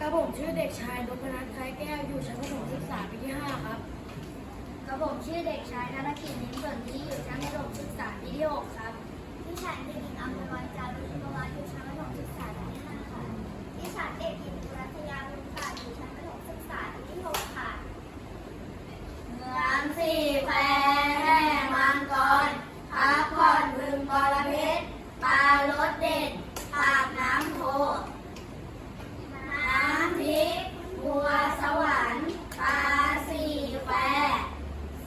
กระผมชื่อเด็กชายนพนัทคล้ายแก้วอยู่ชั้นประถมศึกษาปีที่5ครับกระผมชื่อเด็กชายธนกิจนิ้มส่วนที่อยู่ชั้นประถมศึกษาปีที่หกครับที่ฉันเด็กหญิงอัมพรจารุณวาอยู่ชั้นกษาปีที่ห้าค่ะที่ฉันเด็กหญิงรัตยาบุญศาสตร์อยู่ชั้นประถมศึกษาปีที่หกค่ะเมืองสี่แควแห่มังกรพักผ่อนบึงบรเพชรปลารสเด็ดปากน้ำโพ น้ำพริกบัวสวรรค์ปลาสี่แคว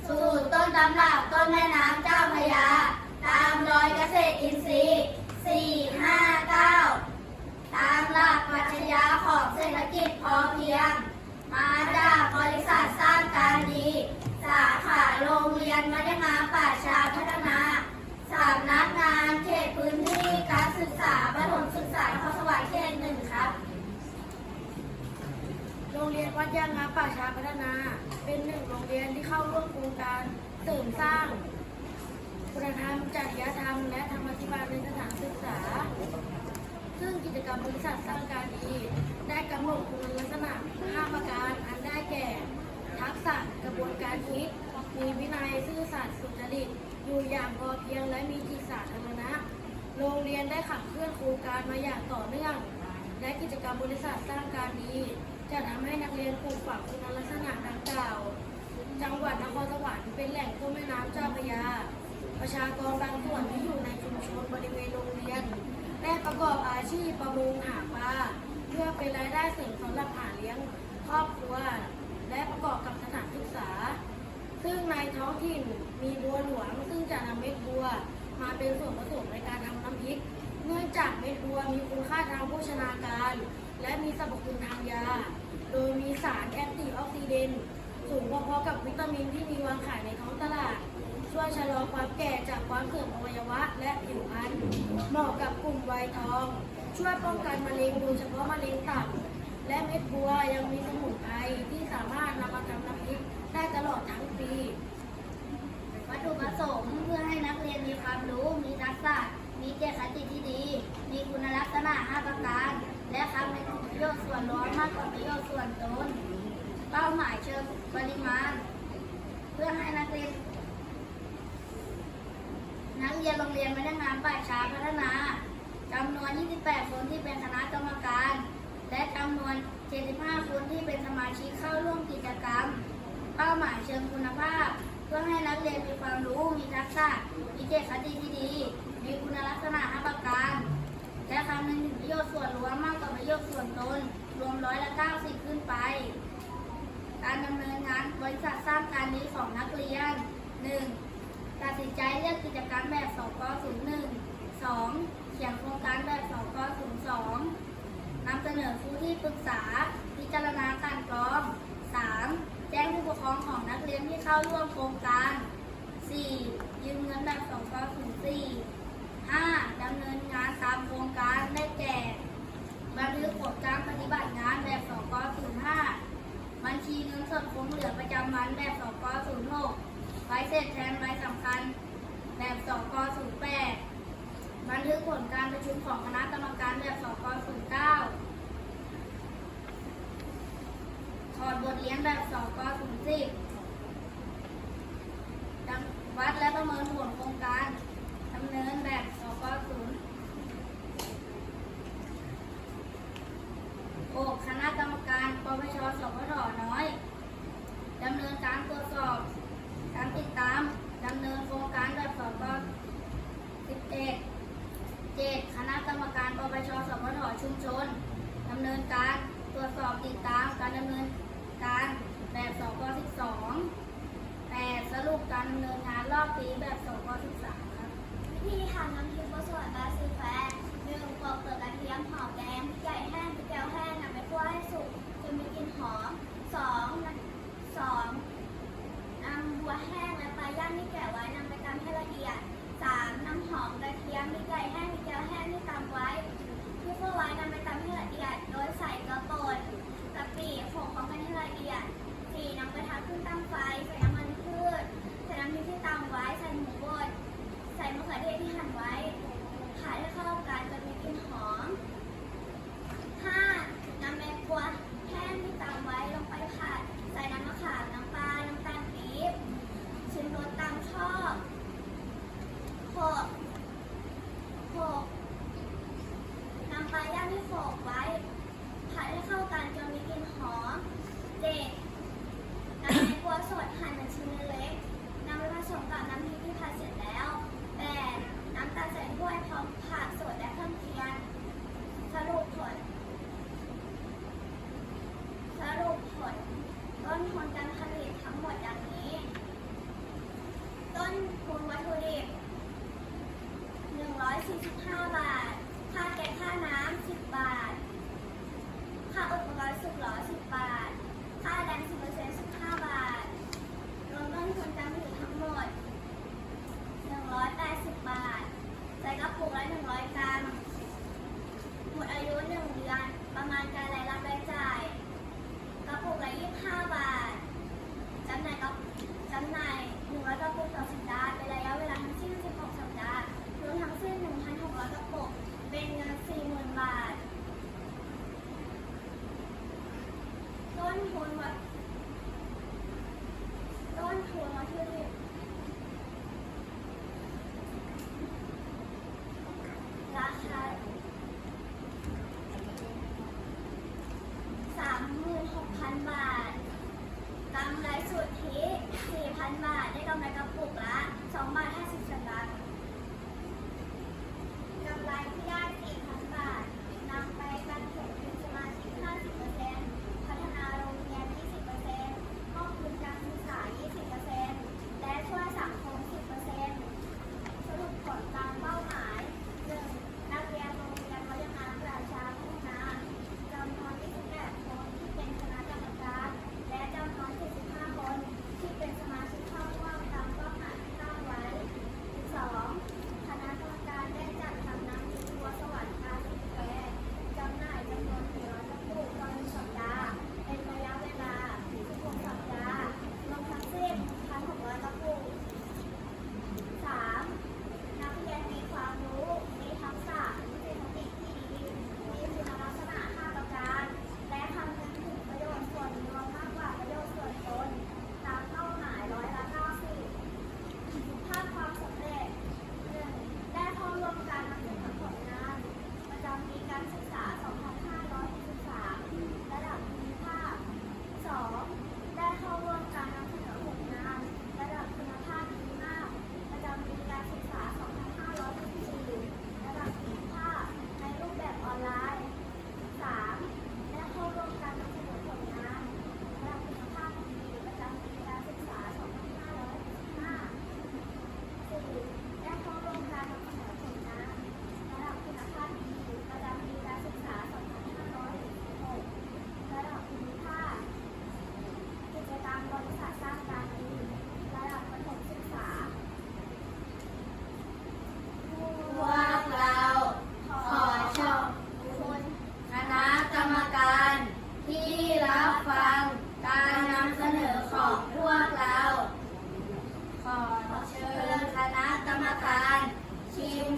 สูตรต้นตำรับต้นแม่น้ำเจ้าพระยา ตามรอยเกษตรอินทรีย์สี่ห้าเก้าตามหลักปรัชญาของเศรษฐกิจพอเพียง มาจากบริษัทสร้างการดี สาขาโรงเรี ยนมัธยมป่าชาพัฒนาสำนักงานเขตพื้นที่การศึกษาประถมศึกษานครสวรรค์เขตหนึ่งครับ โรงเรียนวัดยางนาป่าชาพัฒนา เป็นหนึ่งโรงเรียนที่เข้าร่วมโครงการเสริมสร้างคุณธรรมจริยธรรม และธรรมธิบาลในสถานศึกษา ซึ่งกิจกรรมบริษัทสร้างการดี ได้กำหนดคุณลักษณะ5ประการอันได้แก่ ทักษะกระบวนการคิด มีวินัยซื่อสัตย์สุจริต อยู่อย่างพอเพียงและมีจิตสาธารณะ โรงเรียนได้ขับเคลื่อนโครงการมาอย่างต่อเนื่อง และกิจกรรมบริษัทสร้างการดีจะทำให้นักเรียนปลูกฝังคุณลักษณะดังกล่าว จังหวัดนครสวรรค์เป็นแหล่งต้นแม่น้ำเจ้าพระยา ประชากรบางส่วนที่อยู่ในชุมชนบริเวณโรงเรียนได้ประกอบอาชีพประมงหาปลาเพื่อเป็นรายได้เสริมสำหรับหาเลี้ยงครอบครัวและประกอบกับสถานศึกษา ซึ่งในท้องถิ่นมีบัวหลวง ซึ่งจะนำเม็ดบัว มาเป็นส่วนผสมในการทำน้ำพริก เนื่องจากเม็ดบัวมีคุณค่าทางโภชนาการ และมีสรรพคุณทางยา โดยมีสารแอนตี้ออกซิเดนต์สูงพอๆกับวิตามินที่มีวางขายในท้องตลาด ช่วยชะลอความแก่จากความเสื่อมอวัยวะและผิวพรรณเหมาะกับกลุ่มวัยทอง ช่วยป้องกันมะเร็งโดยเฉพาะมะเร็งตับและเม็ดบัวยังมีสมุนไพรที่สามารถนำมาทำน้ำพริก ได้ตลอดทั้งปี วัตถุประสงค์เพื่อให้นักเรียนมีความรู้ มีทักษะ มีเจตคติที่ดี มีคุณลักษณะ5ประการ และคำเป็นประโยชน์ส่วนรวมมากกว่าประโยชน์ส่วนตน เป้าหมายเชิงปริมาณ เพื่อให้นักเรียนนักเรียนโรงเรียนมัธยมป่าช้าพัฒนาจำนวน 28 คนที่เป็นคณะกรรมการ และจำนวน 75 คนที่เป็นสมาชิกเข้าร่วมกิจกรรม เป้าหมายเชิงคุณภาพ เพื่อให้นักเรียนมีความรู้ มีทักษะ มีเจตคติที่ดี มีคุณลักษณะ5ประการ และคำนึงถึงประโยชน์ส่วนรวมมากกว่าประโยชน์ส่วนตน รวมร้อยละ90 ขึ้นไป การดำเนินงานบริษัทสร้างการนี้ของนักเรียน 1. ตัดสินใจเลือกกิจการแบบสก01 2. เขียนโครงการแบบสก02นำเสนอครูที่ปรึกษาการกรอง 3. แจ้งผู้ปกครองของนัก เข้าร่วมโครงการ 4. ยืมเงินแบบสก04 5. ดำเนินงานตามโครงการได้แก่บันทึกผลการปฏิบัติงานแบบสก05บัญชีเงินสดคงเหลือประจำวันแบบสก06ใบเสร็จแทนใบสำคัญ แบบสก08บันทึกผลการประชุมของคณะกรรมการแบบสก09ถอดบทเรียนแบบสก010ดังวัดและประเมินผลโครงการดำ เนินแบบสก0หกคณะกรรมการปปชสพทน้อยดำเนินการตรวจสอบการติดตามดำเนินโครงการแบบสก11เอ็ดเจ็ดคณะกรรมการปปชสพทชุมชนดำเนินการตรวจสอบติดตามการดำเนินการแบบสองเก12แปดสรุปการดำเนินงานรอบปีแบบสก13ครับวิ ธีทำน้ำพริกข้าวสวยปลาซีแฟหนึ่งปอกเปลือกกระเทียมหอมแดงไก่แห้งพริกแก้วแห้งนำไปคั่วให้สุกจนมีกลิ่นหอมสองสองนำบัวแห้งและปลาย่างที่แกะไว้นำไปตำให้ละเอียดสามน้ำหอมกระเทียมพริกไก่แห้งพริกแก้วแห้งที่ตำไว้ที่คั่วไว้นำไปตำให้ละเอียด โดยใส่กระป่นกะปิผงของกันให้ละเอียดสี่นำกระทะขึ้นตั้งไฟใส่น้ำมันพืชใส่น้ำพริกที่ตำไว้ใส่หมู ใส่มะเขือเทศที่หั่นไว้ผัดให้เข้ากันจนมีกลิ่นหอม 5. นำแมงกวาแห้งที่ตำไว้ลงไปผัดใส่น้ำมะขามน้ำปลา น้ำตาลปี๊บชิมรสตามชอบ 6. 6. นำปลาย่างที่โกไว้ผัดให้เข้ากันจนมีกลิ่นหอม 7. นำแมงกวาสดหั่นเป็นชิ้นเล็กนำไปผสมกับน้ำพริกที่ผัดเสร็จแล้ว 大家 sẽ.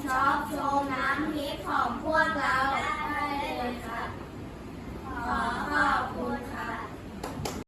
ชอบโชว์น้ำพิกของพวกเรา